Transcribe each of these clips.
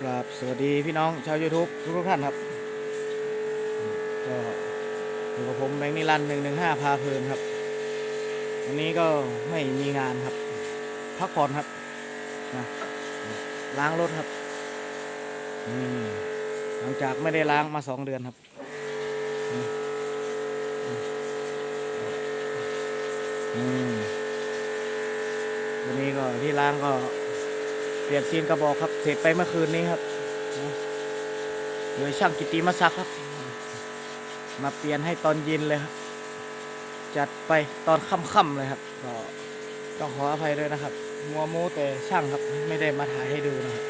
กราบสวัสดีพี่น้องชาว YouTube ทุกทุกท่านครับ ก็อยู่กับผมแบงค์นิรันหนึ่งหนึ่งห้าพาเพลินครับ วันนี้ก็ไม่มีงานครับ พักผ่อนครับนะล้างรถครับนี่หลังจากไม่ได้ล้างมาสองเดือนครับอันนี้ก็ที่ล้างก็ เปลี่ยนซีนกระบอกครับเสร็จไปเมื่อคืนนี้ครับโดยช่างกิตติมาซักครับ มาเปลี่ยนให้ตอนเย็นเลยครับ จัดไปตอนค่ำๆเลยครับก็ต้องขออภัยด้วยนะครับ มัวโมแต่ช่างครับ ไม่ได้มาถ่ายให้ดูนะครับ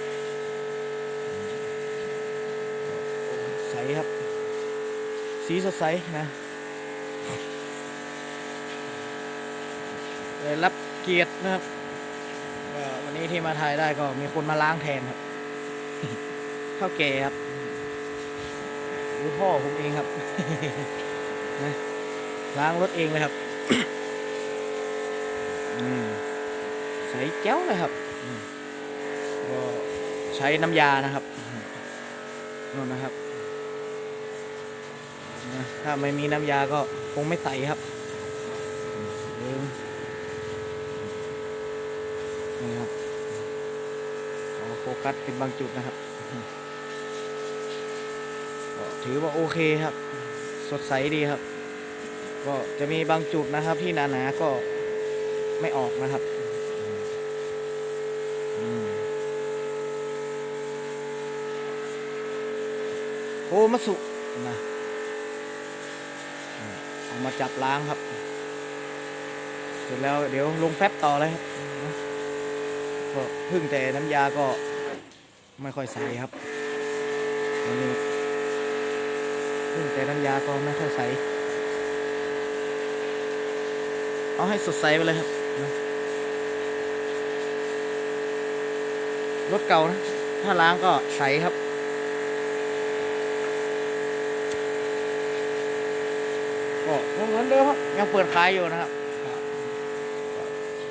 ใสครับ สีสดใสนะได้รับเกียรตินะครับ ก็วันนี้ที่มาถ่ายได้ก็มีคนมาล้างแทนครับเท่าแก่ครับรู้พ่อผมเองครับนะล้างรถเองเลยครับอืมใส่แจ้วเลยครับอืมก็ใช้น้ำยานะครับนู่นนะครับนะถ้าไม่มีน้ำยาก็คงไม่ใส่ครับอืมนี่ครับขอโฟ กัสเป็นบางจุดนะครับก็ถือว่าโอเคครับ สดใสดีครับ ก็จะมีบางจุดนะครับที่หนาๆก็ไม่ออกนะครับอืมโอมัสุนะอืมเอามาจับล้างครับ เสร็จแล้วเดี๋ยวลงแฟบต่อเลยครับก็พึ่งแต่น้ำยาก็ ไม่ค่อยใสครับอันนี้พึ่งแต่น้ำยาก็ไม่ค่อยใส เอาให้สดใสไปเลยครับนะรถเก่านะ ถ้าล้างก็ใสครับก็ยังเหมือนเดิมครับ ยังเปิดขายอยู่นะครับ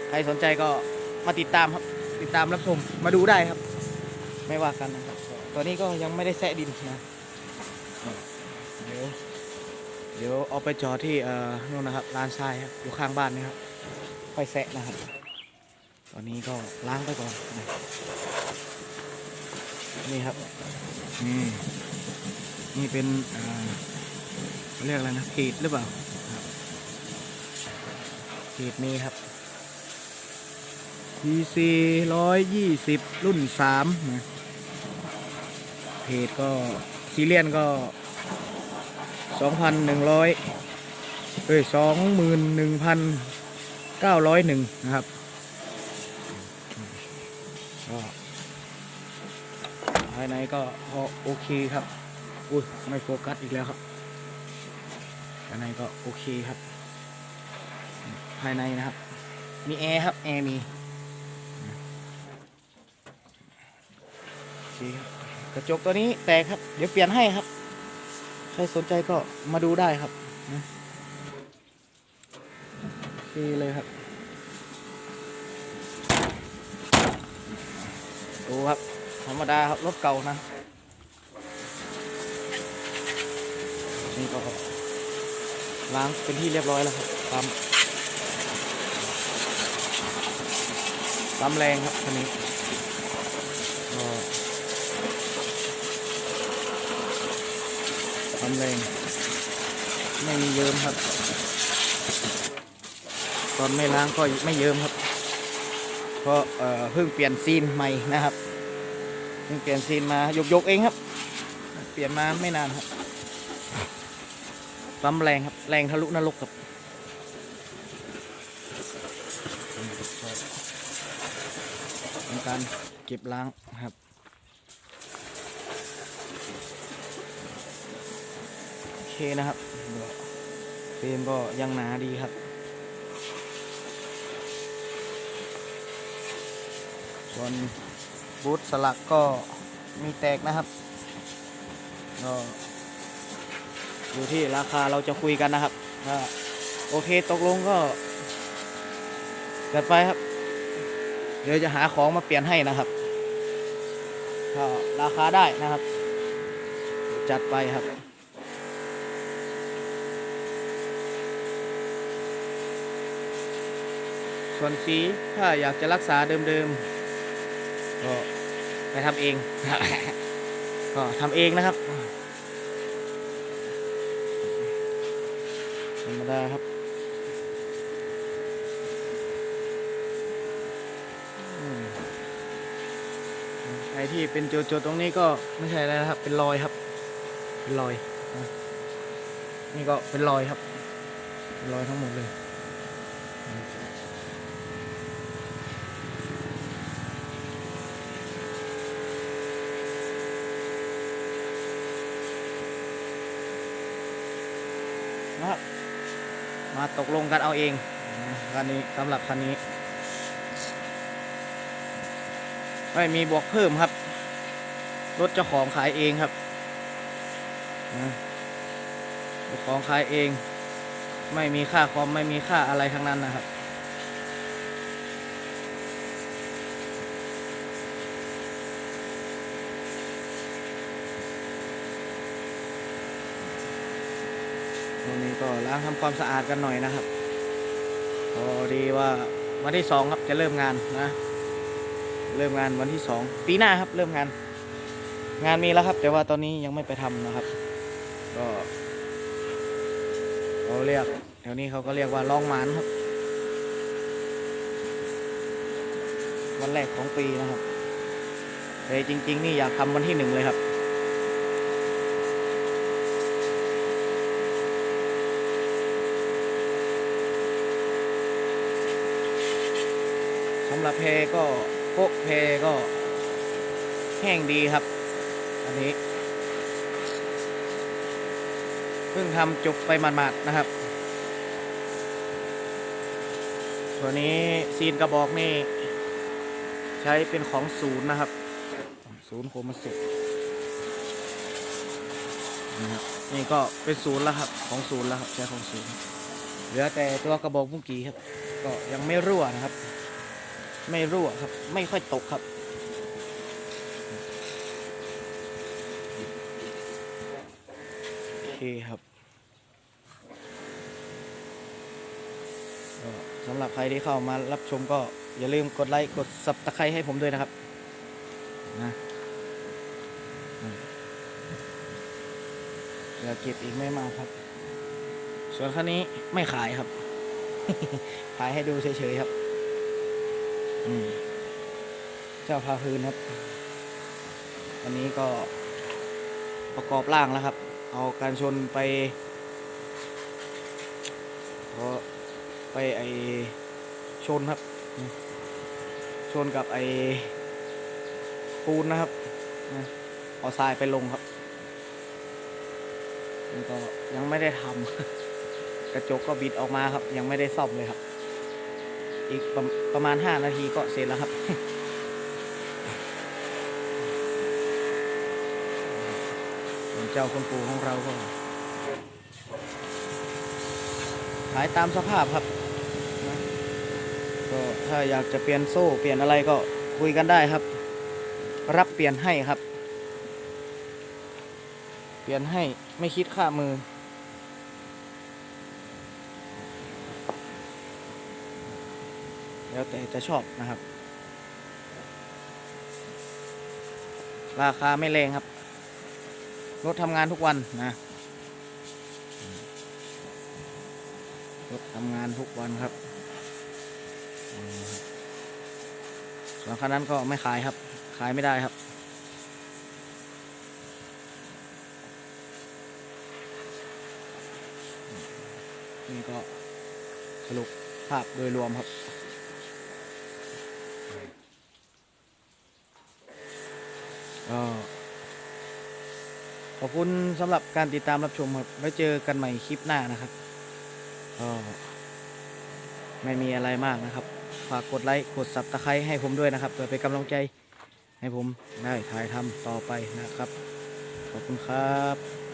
ใครสนใจก็มาติดตามครับ ติดตามรับชมมาดูได้ครับ ไม่ว่ากันนะครับตัวนี้ก็ยังไม่ได้แซะดินนะเดี๋ยวเดี๋ยวเอาไปจอที่เอ่อนู่นนะครับร้านทรายครับอยู่ข้างบ้านนี่ครับค่อยแซะนะครับ ตอนนี้ก็ล้างไปก่อนนะนี่ครับนี่นี่เป็นเอ่อเรียกอะไรนะขีดหรือเปล่าขีดนี้ครับ PC ร้อยยี่สิบรุ่นสามนะ เพจก็ซีเรียนก็สองพันหนึ่งร้อยเอ้ยสองหมื่นหนึ่งพันเก้าร้อยหนึ่งนะครับก็ภายในก็พอโอเคครับ อุ้ยไม่โฟกัสอีกแล้วครับ ภายในก็โอเคครับ ภายในนะครับ มีแอร์ครับ แอร์มีโอเคครับ กระจกตัวนี้แตกครับ เดี๋ยวเปลี่ยนให้ครับ ใครสนใจก็มาดูได้ครับนะโอเคเลยครับดูครับ ธรรมดาครับรถเก่านะนี่ก็ล้างเป็นที่เรียบร้อยแล้วครับปั๊มปั๊มแรงครับคันนี้ก็ปั๊ม แรงไม่มีเยิ้มครับ ตอนไม่ล้างก็ไม่เยิ้มครับ เพราะเอ่อเพิ่งเปลี่ยนซีนใหม่นะครับ เพิ่งเปลี่ยนซีนมายกยกๆเองครับ เปลี่ยนมาไม่นานครับปั๊มแรงครับ แรงทะลุนรกครับเป็นการเก็บล้างครับ เคนะครับเฟรมก็ยังหนาดีครับ ส่วนบูทสลักก็มีแตกนะครับก็อยู่ที่ราคาเราจะคุยกันนะครับถ้าโอเคตกลงก็จัดไปครับ เดี๋ยวจะหาของมาเปลี่ยนให้นะครับก็ราคาได้นะครับ จัดไปครับ ส่วนสีถ้าอยากจะรักษาเดิมๆก็ไปทำเอง ก็ทำเองนะครับธรรมดาครับไอที่เป็นจุดๆตรงนี้ก็ไม่ใช่อะไรนะครับ เป็นรอยครับ เป็นรอยนะนี่ก็เป็นรอยครับเป็นรอยทั้งหมดเลย นะครับ มาตกลงกันเอาเองคันนี้สำหรับคันนี้ไม่มีบวกเพิ่มครับ รถเจ้าของขายเองครับเจ้าของขายเอง ไม่มีค่าคอมไม่มีค่าอะไรทั้งนั้นนะครับ ตรงนี้ก็ล้างทำความสะอาดกันหน่อยนะครับพอดีว่าวันที่สองครับจะเริ่มงานนะ เริ่มงานวันที่สองปีหน้าครับเริ่มงาน งานมีแล้วครับ แต่ว่าตอนนี้ยังไม่ไปทำนะครับ ก็เขาเรียกแถวนี้เขาก็เรียกว่าล่องหมานครับ วันแรกของปีนะครับแต่จริง ๆ นี่อยากทำวันที่หนึ่งเลยครับำหรับเพก็พวกเพก็แห้งดีครับ อันนี้ เพิ่งทำจบไปหมาดๆนะครับ ตัวนี้ซีนกระบอกนี่ ใช้เป็นของศูนย์นะครับ ศูนย์โคมาสุนะครับนี่ก็เป็นศูนย์แล้วครับ ของศูนย์แล้วครับใช้ของศูนย์เหลือแต่ตัวกระบอกมุ้งกีครับ ก็ยังไม่รั่วนะครับ ไม่รั่วครับ ไม่ค่อยตกครับ โอเคครับสำหรับใครที่เข้ามารับชมก็อย่าลืมกดไลค์กดสับตะไคร้ให้ผมด้วยนะครับนะอืมเดี๋ยวเก็บอีกไม่มากครับ ส่วนคันนี้ไม่ขายครับ ขายให้ดูเฉยๆครับ เจ้าพาคืนครับ วันนี้ก็ประกอบร่างแล้วครับ เอาการชนไปพราะไปไอชนครับ ชนกับไอปูนนะครับเอาทรายไปลงครับนี่ก็ยังไม่ได้ทำกระจกก็บิดออกมาครับ ยังไม่ได้ซ่อมเลยครับ อีก ประมาณ 5 นาทีก็เสร็จแล้วครับส่วนเจ้าคุณปูของเราก็ขายตามสภาพครับนะก็ถ้าอยากจะเปลี่ยนโซ่เปลี่ยนอะไรก็คุยกันได้ครับ รับเปลี่ยนให้ครับ เปลี่ยนให้ไม่คิดค่ามือ แล้วแต่จะชอบนะครับ ราคาไม่แรงครับ รถทำงานทุกวันนะ รถทำงานทุกวันครับส่วนคันนั้นก็ไม่ขายครับ ขายไม่ได้ครับนี่ก็สรุปภาพโดยรวมครับ ก็ขอบคุณสำหรับการติดตามรับชมครับ ไว้เจอกันใหม่คลิปหน้านะครับก็ไม่มีอะไรมากนะครับ ฝากกดไลค์ กดซับตะไคร้ให้ผมด้วยนะครับเพื่อเป็นกำลังใจให้ผมได้ถ่ายทำต่อไปนะครับ ขอบคุณครับ